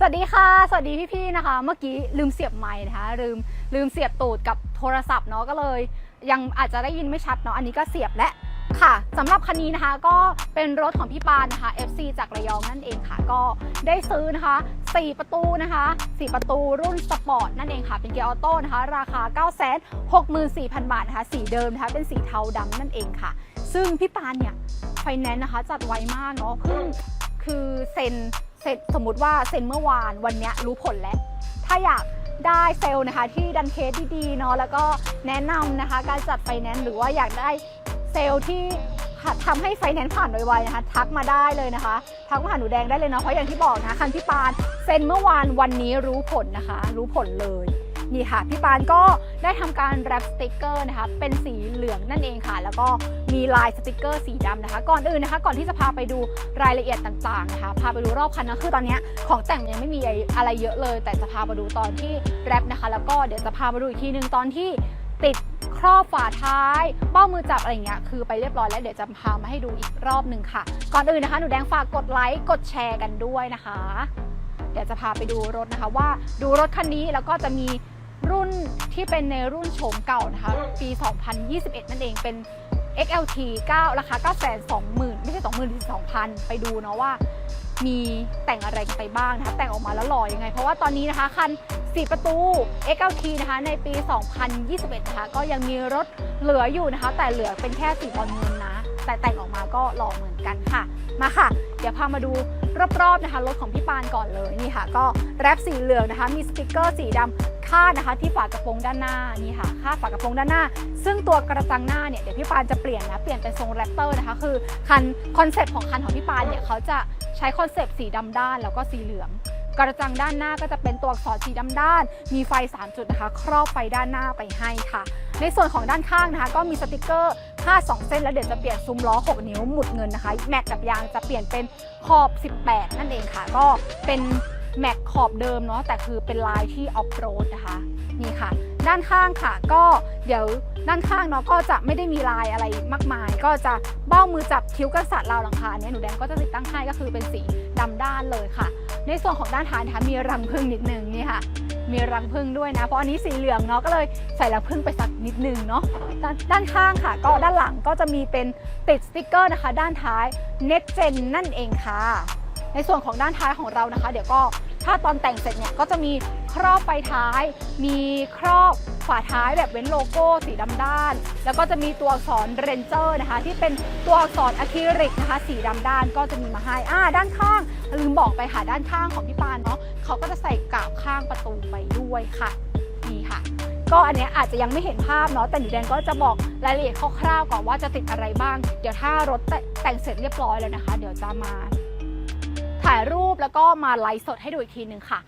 สวัสดีค่ะ สวัสดีพี่ๆนะคะ เมื่อกี้ลืมเสียบไม้นะคะ ลืมลืมเสียบตูดกับโทรศัพท์เนาะก็เลย ยังอาจจะได้ยินไม่ชัดเนาะอันนี้ก็เสียบและค่ะสำหรับคันนี้นะคะก็เป็นรถของพี่ปานนะคะ FC จากระยองนั่นเองค่ะ ก็ได้ซื้อนะคะ 4 ประตูนะคะ 4 ประตูรุ่นสปอร์ตนั่นเองค่ะ เป็นเกียร์ออโต้นะคะ ราคา 9 6 4 0 0 0 บาทนะคะ สีเดิมนะคะ เป็นสีเทาดำนั่นเองค่ะ ซึ่งพี่ปานเนี่ยไฟแนนซ์นะคะจัดไวมากเนาะเพิ่งคือเซ็น เซ็นสมมติว่าเซ็นเมื่อวานวันนี้รู้ผลแล้ว ถ้าอยากได้เซลล์นะคะที่ดันเคสดีๆเนาะแล้วก็แนะนำนะคะ การจัดไฟแนนซ์หรือว่าอยากได้เซลล์ที่ทำให้ไฟแนนซ์ผ่านไวๆนะคะทักมาได้เลยนะคะ ทักมาหาหนูแดงได้เลยเนาะเพราะอย่างที่บอกนะคันพี่ปานเซ็นเมื่อวานวันนี้รู้ผลนะคะ รู้ผลเลย นี่ค่ะพี่ปานก็ได้ทำการแรปสติกเกอร์นะคะเป็นสีเหลืองนั่นเองค่ะ แล้วก็มีลายสติกเกอร์สีดำนะคะ ก่อนอื่นนะคะ ก่อนที่จะพาไปดูรายละเอียดต่างๆนะคะพาไปดูรอบคันนะคือตอนนี้ของแต่งยังไม่มีอะไรเยอะเลย แต่จะพามาดูตอนที่แรปนะคะ แล้วก็เดี๋ยวจะพามาดูอีกทีนึงตอนที่ติดครอบฝาท้ายเบ้ามือจับอะไรเงี้ยคือไปเรียบร้อยแล้วเดี๋ยวจะพามาให้ดูอีกรอบหนึ่งค่ะ ก่อนอื่นนะคะหนูแดงฝากกดไลค์กดแชร์กันด้วยนะคะ เดี๋ยวจะพาไปดูรถนะคะว่าดูรถคันนี้แล้วก็จะมี รุ่นที่เป็นในรุ่นโฉมเก่านะคะปี 2021 นั่นเองเป็น XLT 9 ราคา 9 2 0 0 0 0 ไม่ใช่ 20,000 2,000 ไปดูเนาะว่า มีแต่งอะไรไปบ้างนะคะ แต่งออกมาแล้วหล่อยังไง เพราะว่าตอนนี้นะคะ คัน 4 ประตู XLT นะคะ ในปี 2021 นะคะ ก็ยังมีรถเหลืออยู่นะคะ แต่เหลือเป็นแค่สีบอลเงินนะ แต่แต่งออกมาก็หล่อเหมือนกันค่ะ มาค่ะ เดี๋ยวพามาดูรอบๆนะคะ รถของพี่ปานก่อนเลย นี่ค่ะ ก็แรปสีเหลืองนะคะ มีสติกเกอร์สีดำ คาดนะคะที่ฝากระโปรงด้านหน้านี่ค่ะคาดฝากระโปรงด้านหน้า ซึ่งตัวกระจังหน้าเนี่ยเดี๋ยวพี่ปานจะเปลี่ยนนะเปลี่ยนเป็นทรงแรปเตอร์นะคะคือคันคอนเซ็ปต์ของคันของพี่ปานเนี่ยเขาจะใช้คอนเซ็ปต์สีดำด้านแล้วก็สีเหลืองกระจังด้านหน้าก็จะเป็นตัวอักษรสีดำด้าน มีไฟ 3 จุดนะคะ ครอบไฟด้านหน้าไปให้ค่ะ ในส่วนของด้านข้างนะคะ ก็มีสติกเกอร์ค่า2เส้น แล้วเดี๋ยวจะเปลี่ยนซุ้มล้อ 6 นิ้วหมุดเงินนะคะ แม็กกับยางจะเปลี่ยนเป็นขอบ 18 นั่นเองค่ะ ก็เป็น แม็กขอบเดิมเนาะแต่คือเป็นลายที่ออฟโรดนะคะนี่ค่ะ ด้านข้างค่ะ ก็เดี๋ยวด้านข้างเนาะก็จะไม่ได้มีลายอะไรมากมาย ก็จะเบ้ามือจับคิ้วกันสัตว์ราวหลังคาเนี่ยหนูแดงก็จะติดตั้งให้ก็คือเป็นสีดำด้านเลยค่ะ ในส่วนของด้านท้ายนะคะมีรังผึ้งนิดนึงนี่ค่ะ มีรังผึ้งด้วยนะ เพราะอันนี้สีเหลืองเนาะก็เลยใส่รังผึ้งไปสักนิดนึงเนาะด้านด้านข้างค่ะ ก็ด้านหลังก็จะมีเป็นติดสติกเกอร์นะคะ ด้านท้าย Next Gen นั่นเองค่ะ ในส่วนของด้านท้ายของเรานะคะ เดี๋ยวก็ถ้าตอนแต่งเสร็จเนี่ยก็จะมีครอบไฟท้าย มีครอบฝาท้ายแบบเว้นโลโก้สีดำด้าน แล้วก็จะมีตัวอักษรเรนเจอร์นะคะ ที่เป็นตัวอักษรอะคริลิกนะคะ สีดำด้านก็จะมีมาให้อ่าด้านข้างลืมบอกไปค่ะด้านข้างของพี่ปานเนาะเขาก็จะใส่กาบข้างประตูไปด้วยค่ะนี่ค่ะ ก็อันเนี้ยอาจจะยังไม่เห็นภาพเนาะแต่หนูแดงก็จะบอกรายละเอียดคร่าวๆก่อนว่าจะติดอะไรบ้าง เดี๋ยวถ้ารถแต่งเสร็จเรียบร้อยแล้วนะคะ เดี๋ยวจะมา ถ่ายรูปแล้วก็มาไลฟ์สดให้ดูอีกทีหนึ่งค่ะ